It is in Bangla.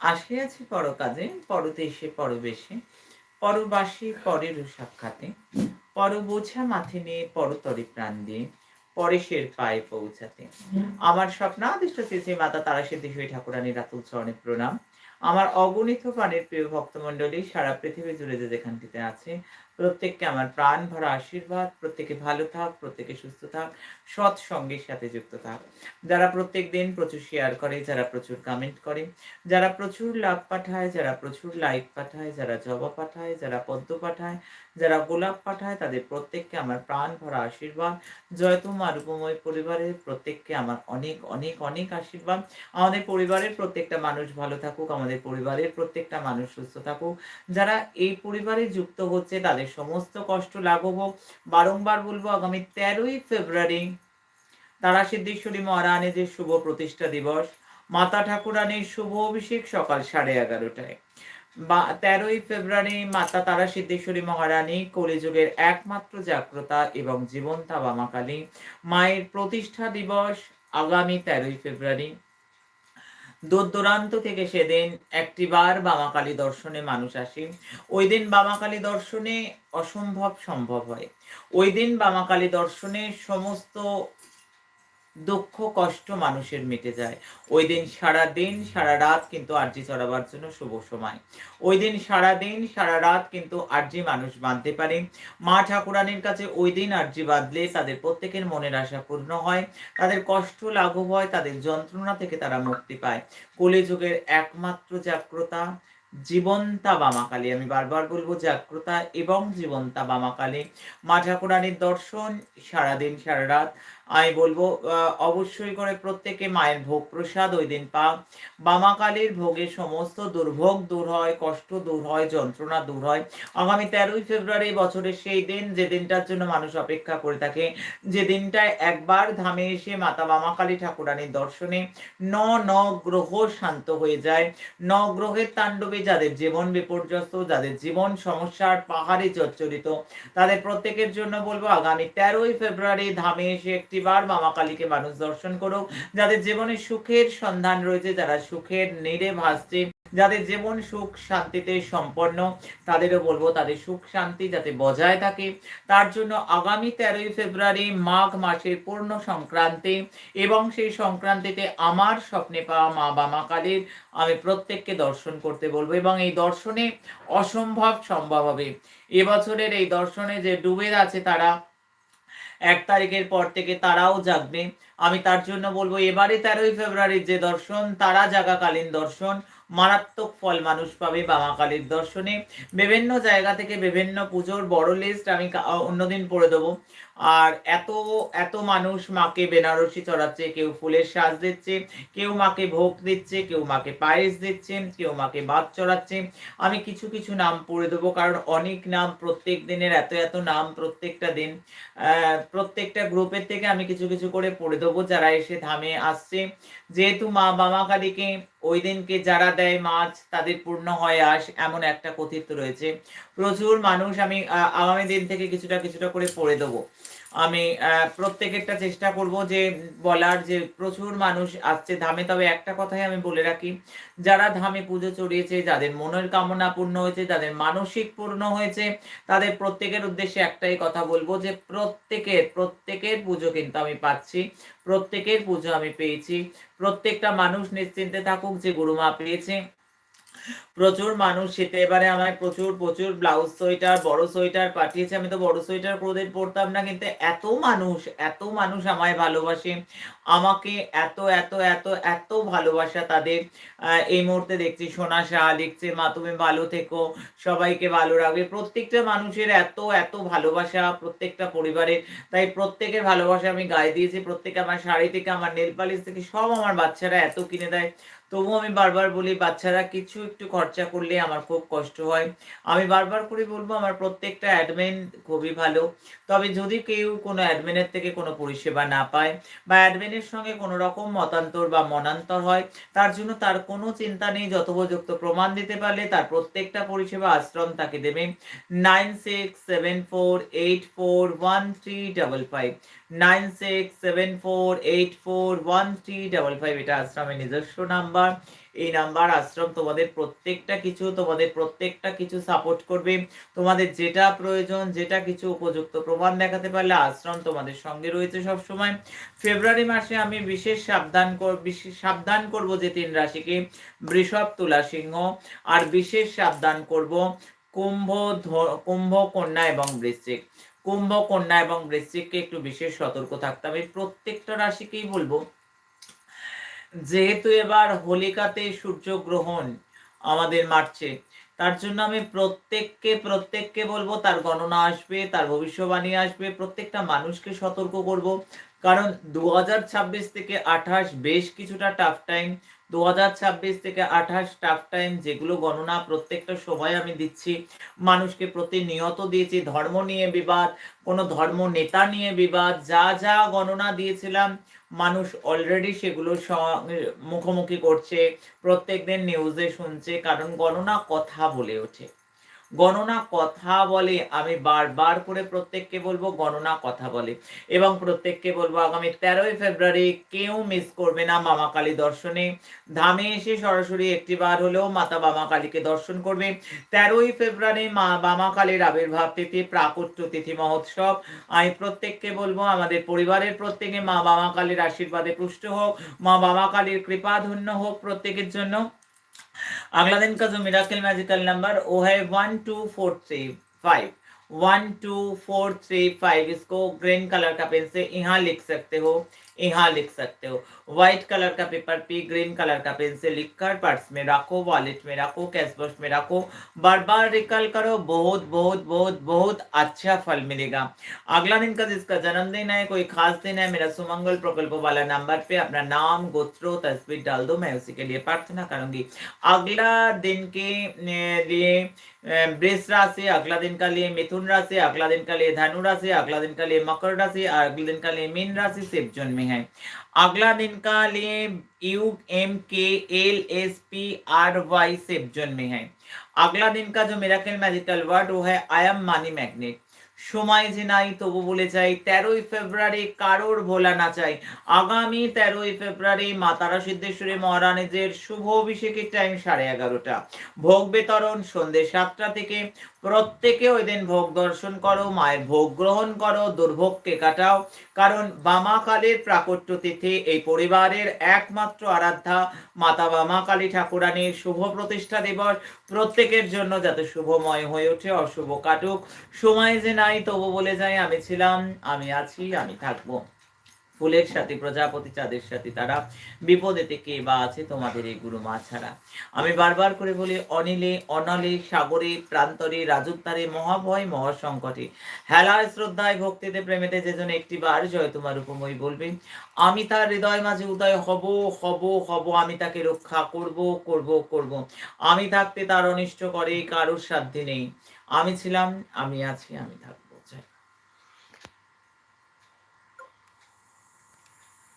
আসিয়াছি পর কাজে পরদেশে পরবেশে। পরবাসে পরের সাক্ষাতে। পর বোঝা মাথে নিয়ে পরতরে প্রাণ দিয়ে পরেশের পায়ে পৌঁছাতে। আমার স্বপ্নাদিষ্ট চেয়েছে মাতা তারা সিদ্ধেশ্বরী ঠাকুরানীর রাতুল চরণে প্রণাম। আমার অগণিত প্রাণের প্রিয় ভক্তমন্ডলী সারা পৃথিবী জুড়ে যে যেখানটিতে আছে প্রত্যেককে আমার প্রাণ ভরা আশীর্বাদ, প্রত্যেকে ভালো থাক, প্রত্যেকে সুস্থ থাক সৎ সঙ্গের সাথে যুক্ত থাক। যারা প্রত্যেক দিন প্রচুর শেয়ার করে, যারা প্রচুর কমেন্ট করে, যারা প্রচুর লাভ পাঠায়, যারা প্রচুর লাইক পাঠায়, যারা জবা পাঠায়, যারা পদ্ম পাঠায়, যারা গোলাপ পাঠায়, তাদের প্রত্যেককে আমার প্রাণ ভরা আশীর্বাদ। জয়তুমা রূপময় পরিবারের প্রত্যেককে আমার অনেক অনেক অনেক আশীর্বাদ। আমাদের পরিবারের প্রত্যেকটা মানুষ ভালো থাকুক, আমাদের পরিবারের প্রত্যেকটা মানুষ সুস্থ থাকুক। যারা এই পরিবারে যুক্ত হচ্ছে, তাদের সমস্ত কষ্ট লাঘব বারংবার বলব আগামী তেরোই ফেব্রুয়ারি তারা সিদ্ধেশ্বরী মহারানীদের শুভ প্রতিষ্ঠা দিবস, মাতা ঠাকুরানীর শুভ অভিষেক সকাল সাড়ে এগারোটায়। বা তেরোই ফেব্রুয়ারি মাতা তারা সিদ্ধেশ্বরী মহারানী কলিযুগের একমাত্র জাগ্রতা এবং জীবন্তা বামাকালী মায়ের প্রতিষ্ঠা দিবস আগামী তেরোই ফেব্রুয়ারি। দূর দূরান্ত থেকে সেদিন একটিবার বামাকালী দর্শনে মানুষ আসে। ওই দিন বামাকালী দর্শনে অসম্ভব সম্ভব হয়। ওই দিন বামাকালী দর্শনে সমস্ত দুঃখ, কষ্ট মানুষের মিটে যায়। ওই দিন সারা দিন, সারা রাত কিন্তু আরজি চড়াবার জন্য শুভ সময়। ওই দিন সারা দিন, সারা রাত কিন্তু আরজি মানুষ বাঁধতে পারে। মা ঠাকুরানীর কাছে ওই দিন আরজি বাঁধলে তাদের প্রত্যেকের মনের আশা পূর্ণ হয়। তাদের কষ্ট লাঘব হয়, তাদের যন্ত্রণা থেকে তারা মুক্তি পায়। কলিযুগের একমাত্র জাগ্রতা, জীবন্তা বামাকালী। আমি বারবার বলব জাগ্রতা এবং জীবন্তা বামাকালী। মা ঠাকুরানীর দর্শন সারাদিন সারা রাত। আমি বলব অবশ্যই করে প্রত্যেকে মায়ের ভোগ প্রসাদ ওই দিন পা বামাকালীর ভোগে সমস্ত দুর্ভোগ দূর হয়, কষ্ট দূর হয়, যন্ত্রণা দূর হয়। আগামী তেরোই ফেব্রুয়ারি বছরের সেই দিন, যে দিনটার জন্য মানুষ অপেক্ষা করে থাকে, যে দিনটায় একবার ধামে এসে মাতা বামাকালী ঠাকুরানীর দর্শনে ন ন গ্রহ শান্ত হয়ে যায়। ন গ্রহের তাণ্ডবে যাদের জীবন বিপর্যস্ত, যাদের জীবন সমস্যার পাহাড়ে জর্জরিত, তাদের প্রত্যেকের জন্য বলব, আগামী তেরোই ফেব্রুয়ারি ধামে এসে একটি বার মামা কালীকে মানুষ দর্শন করুক। যাদের জীবনে সুখের সন্ধান রয়েছে, যারা সুখের নিরে ভাসছে, যাদের জীবন সুখ শান্তিতে সম্পন্ন, তাদেরও বলব তাদের সুখ শান্তি যাতে বজায় থাকে। তার জন্য আগামী তেরোই ফেব্রুয়ারি মাঘ মাসের পূর্ণ সংক্রান্তি এবং সেই সংক্রান্তিতে আমার স্বপ্নে পাওয়া মা বামা কালীর আমি প্রত্যেককে দর্শন করতে বলব এবং এই দর্শনে অসম্ভব সম্ভব হবে। এবছরের এই দর্শনে যে ডুবে আছে তারা এক তারিখের পর থেকে তারাও জাগবে। আমি তার জন্য বলব, এবারে তেরোই ফেব্রুয়ারির যে দর্শন, তারা জাগাকালীন দর্শন। মারাত্মক ফল মানুষ পাবে বামাকালীর দর্শনে। বিভিন্ন জায়গা থেকে বিভিন্ন পুজোর বড় লিস্ট আমি অন্যদিন পড়ে দেবো। আর এত এত মানুষ মাকে বেনারসি চড়াচ্ছে, কেউ ফুলের সাজ দিচ্ছে, কেউ মাকে ভোগ দিচ্ছে, কেউ মাকে পায়েস দিচ্ছে কেউ মাকে ভাত চড়াচ্ছে আমি কিছু কিছু নাম পড়ে দেবো, কারণ অনেক নাম প্রত্যেক দিনের, এত এত নাম প্রত্যেকটা দিন। প্রত্যেকটা গ্রুপের থেকে আমি কিছু কিছু করে পড়ে দেবো যারা এসে ধামে আসছে। যেহেতু মা বাবা কালীকে ওই দিনকে যারা দেয় মাছ তাদের পূর্ণ হয় আস এমন একটা কথিত রয়েছে। প্রচুর মানুষ আমি আগামী দিন থেকে কিছুটা কিছুটা করে পড়ে দেবো। আমি প্রত্যেকেরটা চেষ্টা করব যে বলার যে প্রচুর মানুষ আসছে ধামে। তবে একটা কথাই আমি বলে রাখি, যারা ধামে পুজো চড়িয়েছে, যাদের মনের কামনা পূর্ণ হয়েছে, যাদের মানসিক পূর্ণ হয়েছে, তাদের প্রত্যেকের উদ্দেশ্যে একটাই কথা বলব যে প্রত্যেকের প্রত্যেকের পুজো কিন্তু আমি পাচ্ছি, প্রত্যেকের পুজো আমি পেয়েছি। প্রত্যেকটা মানুষ নিশ্চিন্তে থাকুক যে গুরুমা পেয়েছে। প্রচুর মানুষ শীতে এবারে আমায় প্রচুর প্রচুর ব্লাউজ সোয়েটার, বড় সোয়েটার পাঠিয়েছে। আমি তো বড় সোয়েটার কোনোদিন পরতাম না, কিন্তু এত মানুষ এত মানুষ আমায় ভালোবাসে। আমাকে এত এত এত এত ভালোবাসা তাদের। এই মুহূর্তে দেখছি সোনা শাহ লিখছে, মা, তুমি ভালো থেকো, সবাইকে ভালো রাখবে। প্রত্যেকটা মানুষের এত এত ভালোবাসা প্রত্যেকটা পরিবারের। তাই প্রত্যেকের ভালোবাসা আমি গায়ে দিয়েছি। প্রত্যেকে আমার শাড়ি থেকে, আমার নেল পালিশ থেকে, সব আমার বাচ্চারা এত কিনে দেয়। তবুও আমি বারবার বলি, বাচ্চারা কিছু একটু খরচা করলে আমার খুব কষ্ট হয়। আমি বারবার করে বলব, আমার প্রত্যেকটা অ্যাডমিন খুবই ভালো। তবে যদি কেউ কোনো অ্যাডমিনের থেকে কোনো পরিষেবা না পায় বা অ্যাডমিনের সঙ্গে কোনো রকম মতান্তর বা মনান্তর হয়, তার জন্য তার কোনো চিন্তা নেই, যথোপযুক্ত প্রমাণ দিতে পারলে তার প্রত্যেকটা পরিষেবা আশ্রম তাকে দেবে। Nine six seven four eight four one three double five nine six seven four eight four one three double five. এটা আশ্রমের নিজস্ব নাম্বার। এই নাম্বার আশ্রম তোমাদের প্রত্যেকটা কিছু, তোমাদের প্রত্যেকটা কিছু সাপোর্ট করবে। তোমাদের যেটা প্রয়োজন, যেটা কিছু উপযুক্ত প্রমাণ দেখাতে পারলে আশ্রম তোমাদের সঙ্গে রয়েছে সব সময় ফেব্রুয়ারি মাসে আমি বিশেষ সাবধান বিশেষ সাবধান করব যে তিন রাশিকে, বৃষভ, তুলা, সিংহ। আর বিশেষ সাবধান করব কুম্ভ কুম্ভ, কন্যা এবং বৃশ্চিক। কুম্ভ, কন্যা এবং বৃশ্চিককে একটু বিশেষ সতর্ক থাকতে হবে। প্রত্যেকটা রাশিকেই বলব, যেহেতু এবার হোলিকাতে সূর্যগ্রহণ আমাদের মার্চে তার জন্য আমি প্রত্যেককে প্রত্যেককে বলব, তার গণনা আসবে, তার ভবিষ্যবাণী আসবে, প্রত্যেকটা মানুষকে সতর্ক করব। কারণ দু হাজার ছাব্বিশ থেকে আঠাশ বেশ কিছুটা টাফ টাইম দু হাজার ছাব্বিশ থেকে আঠাশ টাফ টাইম যেগুলো গণনা প্রত্যেকটা সময় আমি দিচ্ছি, মানুষকে প্রতিনিয়ত দিয়েছি, ধর্ম নিয়ে বিবাদ, কোনো ধর্ম নেতা নিয়ে বিবাদ, যা যা গণনা দিয়েছিলাম, মানুষ অলরেডি সেগুলো মুখোমুখি করছে, প্রত্যেকদিন নিউজে শুনছে, কারণ গণনা কথা বলে ওঠে। গণনা কথা বলে, আমি বারবার করে প্রত্যেককে বলব গণনা কথা বলে। এবং প্রত্যেককে বলব আগামী তেরোই ফেব্রুয়ারি কেউ মিস করবে না মামা কালী দর্শনে। ধামে এসে সরাসরি একটি বার হলেও মাতা বামা কালীকে দর্শন করবে। তেরোই ফেব্রুয়ারি মা বামা কালীর আবির্ভাব তিথি প্রাকট্য তিথি মহোৎসব। আমি প্রত্যেককে বলব, আমাদের পরিবারের প্রত্যেকে মা বামা কালীর আশীর্বাদে পুষ্ট হোক, মা বামা কালীর কৃপাধন্য হোক প্রত্যেকের জন্য। अगला दिन का जो मिराकल मैजिकल नंबर वो है one two four three five one two four three five इसको ग्रीन कलर का पेन से यहाँ लिख सकते हो। यहाँ लिख सकते हो। व्हाइट कलर का पेपर पे ग्रीन कलर का से लिखकर पर्स में रखो वॉलेट में रखो कैश बॉक्स में रखो। बार बार रिकल करो, बहुत बहुत बहुत बहुत अच्छा फल मिलेगा। अगला दिन का जिसका जन्मदिन है, कोई खास दिन है, मेरा सुमंगल प्रकल्प वाला नंबर पे अपना नाम, गोत्रो, तस्वीर डाल दो, मैं उसी के लिए प्रार्थना करूँगी। अगला दिन के लिए वृष राशि अगला दिन का लिए मिथुन राशि, अगला दिन का लिए धनु राशि, अगला दिन का लिए मकर राशि, अगले दिन का लिए मीन राशि शिव जून में है। अगला दिन का लिए U M K L S P R Y Shiv जून में है। अगला दिन का जो मेरा मैजिकल वर्ड वो है आई एम मानी मैग्नेट সময় যে নাই, তবু বলে যাই, তেরোই ফেব্রুয়ারি কারোর ভোলা না চাই। আগামী তেরোই ফেব্রুয়ারি মা তারা সিদ্ধেশ্বরী মহারানীদের শুভ অভিষেকের টাইম সাড়ে এগারোটা। ভোগ বিতরণ সন্ধ্যে সাতটা থেকে। প্রত্যেকে ওই দিন ভোগ দর্শন করো, মায়ের ভোগ গ্রহণ করো, দুর্ভোগকে কাটাও। কারণ বামা কালীর প্রাকট্য তিথি এই পরিবারের একমাত্র আরাধ্যা। মাতা বামা কালী ঠাকুরানীর শুভ প্রতিষ্ঠা দিবস। প্রত্যেকের জন্য যাতে শুভময় হয়ে ওঠে, অশুভ কাটুক। সময় যে নাই, তবু বলে যাই আমি ছিলাম, আমি আছি, আমি থাকব। ফুলের সাথে, প্রজাপতি চাঁদের সাথে তারা বিপদেতে কে বা আছে তোমাদের এই গুরু মা ছাড়া। আমি বারবার করে বলি, অনিলে, অনলে, সাগরে, প্রান্তরে রাজুত্তারে মহাভয়, মহাসংকটে। হেলায়, শ্রদ্ধায়, ভক্তিতে, প্রেমেতে যেজন একটি বার জয় তোমার উপময় বলবে। আমি তার হৃদয় মাঝে উদয় হব হব হব, আমি তাকে রক্ষা করব করব করব। আমি থাকতে তার অনিষ্ট করে, কারোর সাধ্যে নেই। আমি ছিলাম, আমি আছি, আমি থাকব।